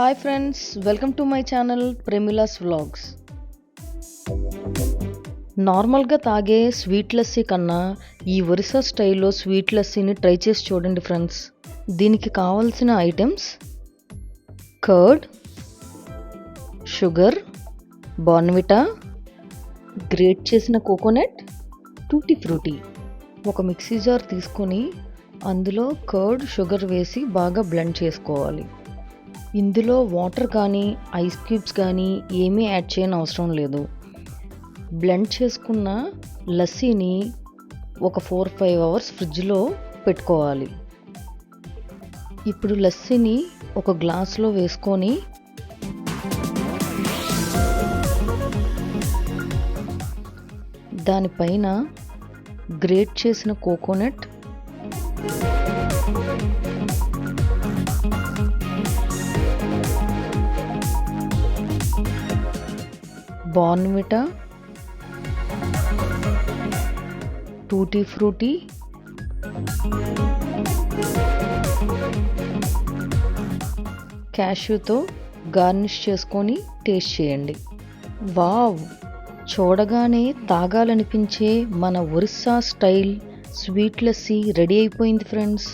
Hi friends welcome to my channel Premila's vlogs. నార్మల్గా తాగే sweet lassi కన్నా ఈ ఒరిస్సా స్టైల్లో స్వీట్ లస్సీని ట్రై చేసి చూడండి ఫ్రెండ్స్. దీనికి కావాల్సిన items? Curd sugar Bournvita grate చేసిన కోకోనట్ టూటీ ఫ్రూటీ. ఒక మిక్సీ జార్ తీసుకొని అందులో కర్డ్ షుగర్ వేసి బాగా బ్లెండ్ చేసుకోవాలి. ఇందులో వాటర్ కానీ ఐస్ క్యూబ్స్ కానీ ఏమీ యాడ్ చేయని అవసరం లేదు. బ్లెండ్ చేసుకున్న లస్సీని ఒక ఫోర్ ఫైవ్ అవర్స్ ఫ్రిడ్జ్లో పెట్టుకోవాలి. ఇప్పుడు లస్సీని ఒక గ్లాస్లో వేసుకొని దానిపైన గ్రేట్ చేసిన కోకోనట్ బార్న్విటా టూటీ ఫ్రూటీ క్యాష్యూతో గార్నిష్ చేసుకొని టేస్ట్ చేయండి. వావ్! చూడగానే తాగాలనిపించే మన Orissa style sweet lassi ready అయిపోయింది ఫ్రెండ్స్.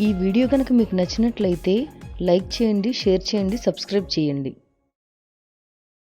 ఈ వీడియో కనుక మీకు నచ్చినట్లయితే లైక్ చేయండి షేర్ చేయండి సబ్స్క్రైబ్ చేయండి.